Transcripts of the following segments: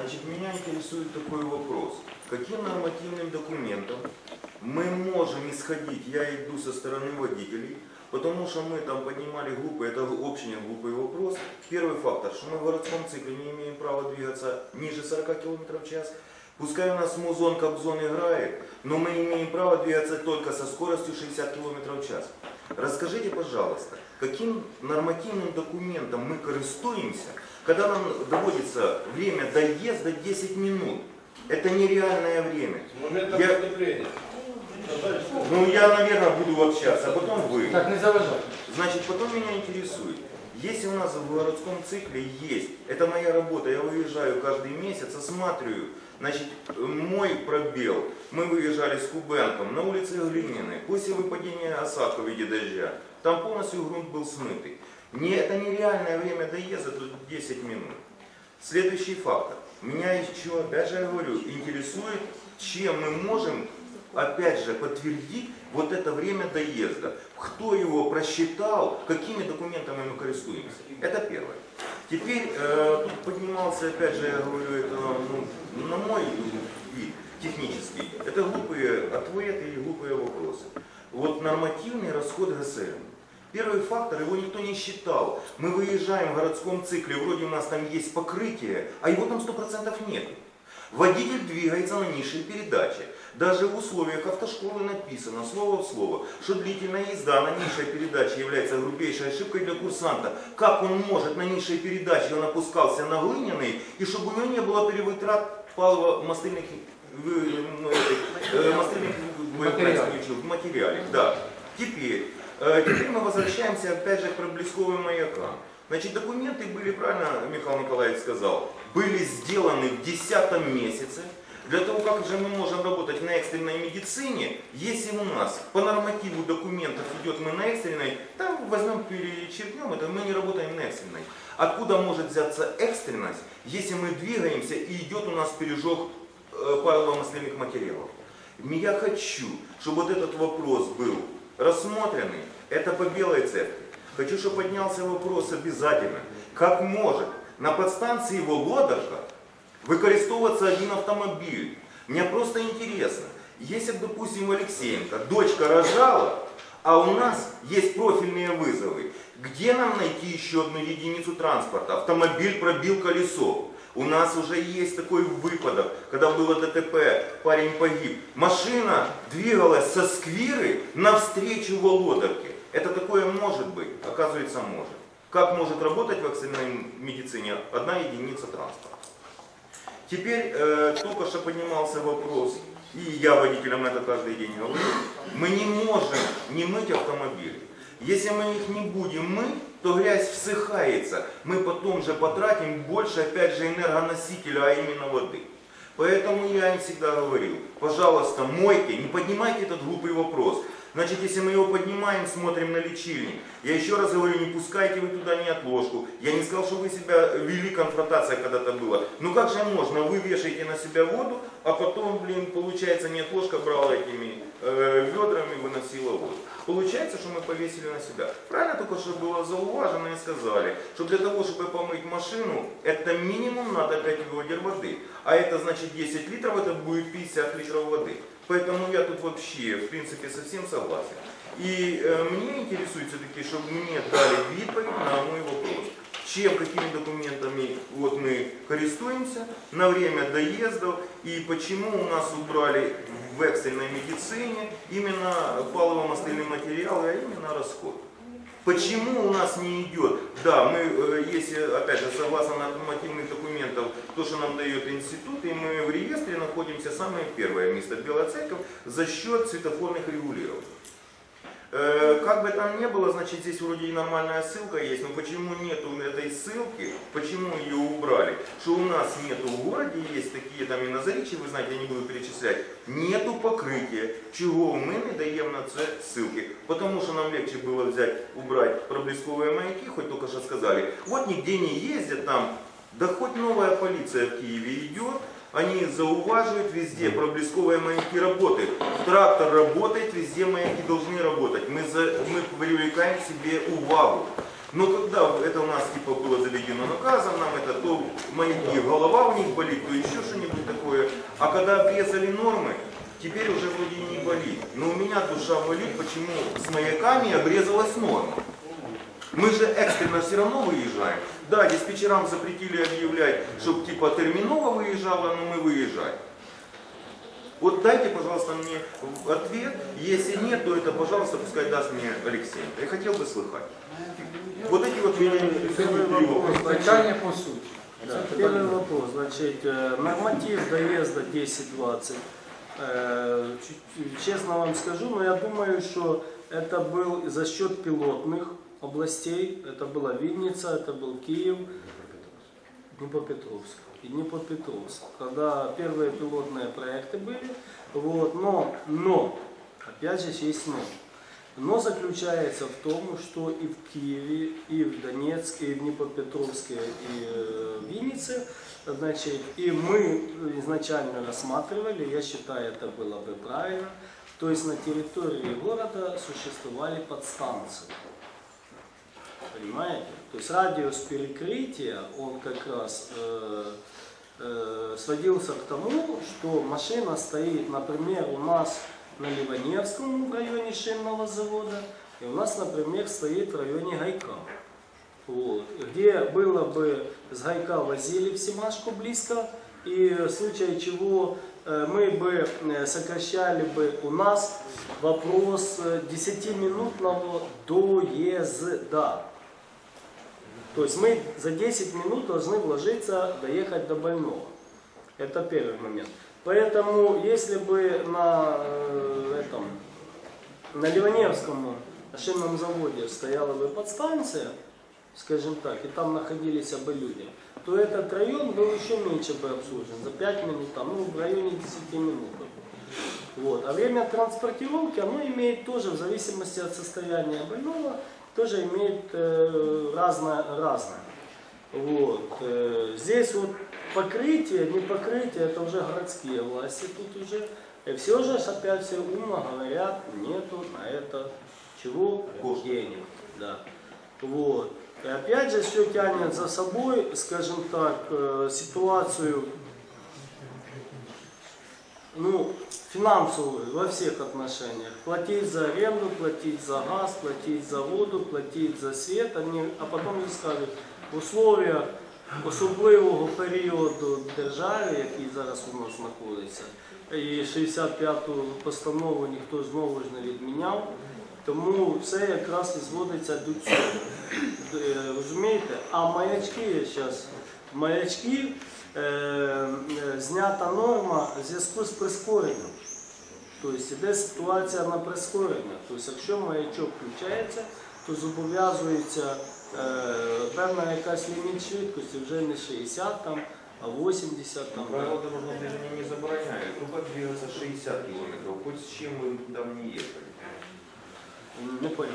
Значит, меня интересует такой вопрос. Каким нормативным документом мы можем исходить, я иду со стороны водителей, потому что мы там поднимали глупый, это очень глупый вопрос. Первый фактор, что мы в городском цикле не имеем права двигаться ниже 40 км в час. Пускай у нас музон, кобзон играет, но мы имеем право двигаться только со скоростью 60 км в час. Расскажите, пожалуйста, каким нормативным документом мы користуемся, когда нам доводится время доезда 10 минут? Это нереальное время. Момент Я- Ну, я, наверное, буду общаться, а потом вы. Так, не заважайте. Значит, потом меня интересует, если у нас в городском цикле есть, это моя работа, я выезжаю каждый месяц, осматриваю, значит, мой пробел, мы выезжали с Кубенком на улице Глининой, после выпадения осадка в виде дождя, там полностью грунт был смытый. Не, это нереальное время доезда, тут 10 минут. Следующий фактор. Меня еще, опять же я говорю, интересует, чем мы можем, опять же, подтвердить вот это время доезда. Кто его просчитал, какими документами мы користуемся. Это первое. Теперь э, тут поднимался, опять же, я говорю, это ну, на мой вид технический. Это глупые ответы и глупые вопросы. Вот нормативный расход ГСМ. Первый фактор, его никто не считал. Мы выезжаем в городском цикле, вроде у нас там есть покрытие, а его там 100% нет. Водитель двигается на низшей передаче. Даже в условиях автошколы написано слово в слово, что длительная езда на низшей передаче является грубейшей ошибкой для курсанта. Как он может на низшей передаче, он опускался на глиняный, и чтобы у него не было перевытрат палово-мастильных э, ну, этих, э, мастильных Материалов. Да. Теперь, э, теперь мы возвращаемся опять же к проблесковым маякам. Значит, документы были, правильно Михаил Николаевич сказал, были сделаны в 10 месяце. Для того, как же мы можем работать на экстренной медицине, если у нас по нормативу документов идет мы на экстренной, там возьмем, перечеркнем это, мы не работаем на экстренной. Откуда может взяться экстренность, если мы двигаемся и идет у нас пережог э, палево-масляных материалов? Я хочу, чтобы вот этот вопрос был рассмотренный, это по белой церкви. Хочу, чтобы поднялся вопрос обязательно, как может на подстанции Володарка використовуватися один автомобиль. Мне просто интересно, если, допустим, Алексеенко дочка рожала, а у нас есть профильные вызовы, где нам найти еще одну единицу транспорта? Автомобиль пробил колесо. У нас уже есть такой выпадок, когда было ДТП, парень погиб. Машина двигалась со сквиры навстречу Володарке. Это такое может быть? Оказывается, может. Как может работать в экстренной медицине одна единица транспорта? Теперь э, только что поднимался вопрос, и я водителям это каждый день говорю, мы не можем не мыть автомобили. Если мы их не будем мыть, то грязь всыхается. Мы потом же потратим больше, опять же, энергоносителя, а именно воды. Поэтому я им всегда говорил, пожалуйста, мойте, не поднимайте этот глупый вопрос. Значит, если мы его поднимаем, смотрим на лечильник. Я еще раз говорю, не пускайте вы туда ни отложку. Я не сказал, что вы себя вели, конфронтация когда-то была. Ну как же можно? Вы вешаете на себя воду, а потом, блин, получается, не отложка брала этими э, ведрами, выносила воду. Получается, что мы повесили на себя. Правильно только что было зауважено и сказали, что для того, чтобы помыть машину, это минимум надо 5 ведер воды. А это значит 10 литров, это будет 50 литров воды. Поэтому я тут вообще, в принципе, совсем согласен. И э, мне интересует все-таки, чтобы мне дали відповідь на мой вопрос. Чем, какими документами вот мы користуемся на время доездов и почему у нас убрали в экстренной медицине именно палово-мастильные материалы, а именно расход. Почему у нас не идет? Да, мы, э, если, опять же, согласно нормативных документов, то, что нам дает институт, и мы в реестре находимся самое первое место Белая Церковь за счет светофорных регулирований. Э, Как бы там ни было, значит здесь вроде и нормальная ссылка есть, но почему нету этой ссылки, почему ее убрали? Что у нас нету в городе, есть такие там и на вы знаете, я не буду перечислять, нету покрытия, чего мы не даем на це ссылки. Потому что нам легче было взять, убрать проблесковые маяки, хоть только что сказали, вот нигде не ездят там, да хоть новая полиция в Киеве идет, они зауваживают, везде проблесковые маяки работают. Трактор работает, везде маяки должны работать. Мы, за, мы привлекаем к себе увагу. Но когда это у нас типа было заведено наказом, нам это то маяки, голова у них болит, то еще что-нибудь такое. А когда обрезали нормы, теперь уже вроде не болит. Но у меня душа болит, почему с маяками обрезалась норма. Мы же экстренно все равно выезжаем. Да, диспетчерам запретили объявлять, чтобы типа терминово выезжало, но мы выезжаем. Вот дайте, пожалуйста, мне ответ. Если нет, то это, пожалуйста, пускай даст мне Алексей. Я хотел бы слыхать. Вот эти вот меня Питання по суті. Да, первый вопрос. Значит, э, норматив доезда 10-20. Э, Честно вам скажу, но я думаю, что это был за счет пилотных областей. Это была Винница, это был Киев, Днепропетровск и Днепропетровск. Когда первые пилотные проекты были, вот, но, но, опять же есть но. Но заключается в том, что и в Киеве, и в Донецке, и в Днепропетровске, и э, в Виннице, значит, и мы изначально рассматривали, я считаю, это было бы правильно, то есть на территории города существовали подстанции. Понимаете? То есть радиус перекрытия, он как раз э, э, сводился к тому, что машина стоит, например, у нас на Ливаневском в районе шинного завода, и у нас, например, стоит в районе Гайка. Вот. Где было бы с Гайка возили в Семашку близко, и в случае чего э, мы бы э, сокращали бы у нас вопрос э, 10-минутного доезда. То есть мы за 10 минут должны вложиться, доехать до больного. Это первый момент. Поэтому, если бы на э, этом, на Ливаневском шинном заводе стояла бы подстанция, скажем так, и там находились бы люди, то этот район был еще меньше бы обслужен, за 5 минут, там, ну, в районе 10 минут. Вот. А время транспортировки, оно имеет тоже, в зависимости от состояния больного, тоже имеет э, разное, разное. Вот. э, здесь вот покрытие, не покрытие, это уже городские власти тут уже. И все же опять все умно говорят, нету на это чего? Денег. Да. Вот. И опять же все тянет за собой, скажем так, э, ситуацию ну, финансовую во всех отношениях. Платить за аренду, платить за газ, платить за воду, платить за свет, они, а потом не скажуть, в условиях особливого періоду держави, який зараз у нас знаходиться, і 65-ту постанову ніхто знову ж не відміняв, Тому все якраз і зводиться до цього. Е, Розумієте? А маячки зараз, маячки е, е, знята норма в зв'язку з прискоренням. Тобто йде ситуація на прискорення. Тобто, якщо маячок включається, то зобов'язується е, певна якась ліміт швидкості, вже не 60 там, а 80 там. Дорожного движения не забороняют. Только двигаться 60 километров, хоть с чем вы там не ехали. Не понял.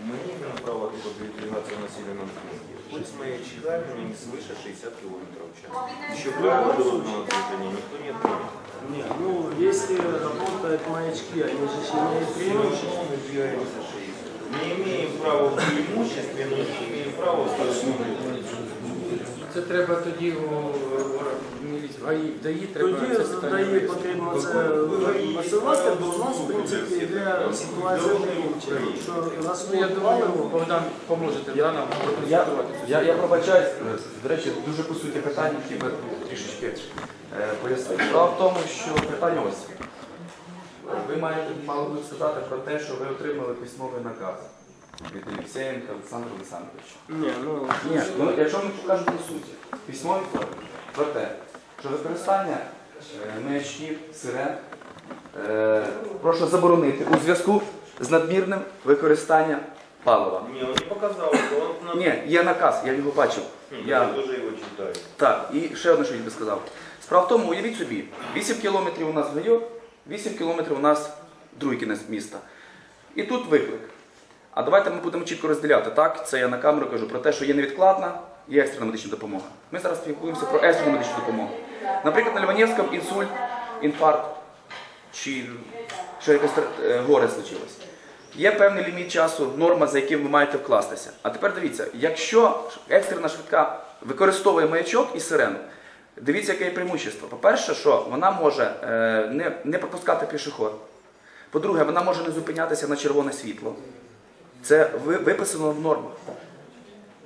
Мы не имеем права передвигаться в населенном пункте. Хоть с маячками не свыше 60 километров в час. Еще правила дорожного движения никто не отменил. Не, ну если работают маячки, они же имеют преимущество. мы двигаемся 60. Не имеем права в преимуществе, но не имеем права в сторону. Це треба тоді у в ГАІ, в ДАІ треба Тоді це питання дає вирішити. потрібно це масивати, бо у нас в принципі йде ситуація таким чином, що Ну, я думаю, паливо Богдан поможете да, нам Я, проконсультувати цю я, я ситуацію. пробачаюсь, е, до речі, дуже по суті питання, які би трішечки е, пояснити. Справа в тому, що питання ось. Ви маєте мали би сказати про те, що ви отримали письмовий наказ від Олексєєнка Олександра Олександровича. Ні, ну Ні, ну якщо ми покажемо по суті, в письмовій формі про те, що використання е, маячків, сирен е, прошу заборонити у зв'язку з надмірним використанням палива. Не, он не показал, что он нам... Ні, є наказ, я його бачив. Я Я тоже его читаю. Так, і ще одне, що я би сказав. Справа в тому, уявіть собі, 8 кілометрів у нас Гайок, 8 кілометрів у нас другий кінець міста. І тут виклик. А давайте ми будемо чітко розділяти. Так, це я на камеру кажу про те, що є невідкладна, є екстрена медична допомога. Ми зараз спілкуємося про екстрену медичну допомогу. Наприклад, на Ліванівському інсульт, інфаркт чи що якесь е, горе случилось. Є певний ліміт часу, норма, за яким ви маєте вкластися. А тепер дивіться, якщо екстрена швидка використовує маячок і сирену, дивіться, яке є преимущество. По-перше, що вона може е, не, пропускати пішохід. По-друге, вона може не зупинятися на червоне світло. Це ви- виписано в нормах.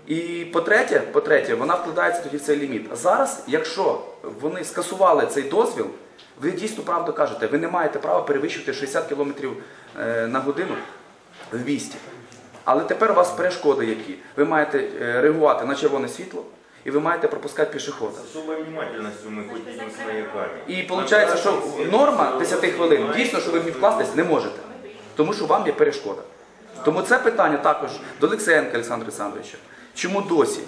І по-третє, по-третє, вона вкладається тоді в цей ліміт. А зараз, якщо вони скасували цей дозвіл, ви дійсно правду кажете, ви не маєте права перевищувати 60 км е, на годину в місті. Але тепер у вас перешкоди які. Ви маєте е, реагувати на червоне світло і ви маєте пропускати пішохода. Маяками. І виходить, що норма 10 хвилин дійсно, що ви в ній вкластись не можете, тому що вам є перешкода. Тому це питання також до Олексієнка Олександра Олександровича. Чому досі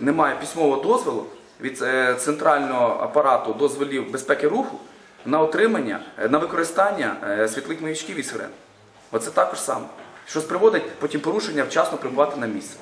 немає письмового дозволу від е, центрального апарату дозволів безпеки руху на отримання, е, на використання е, світлих маячків і сирен? Оце також саме. Що приводить потім порушення вчасно прибувати на місце.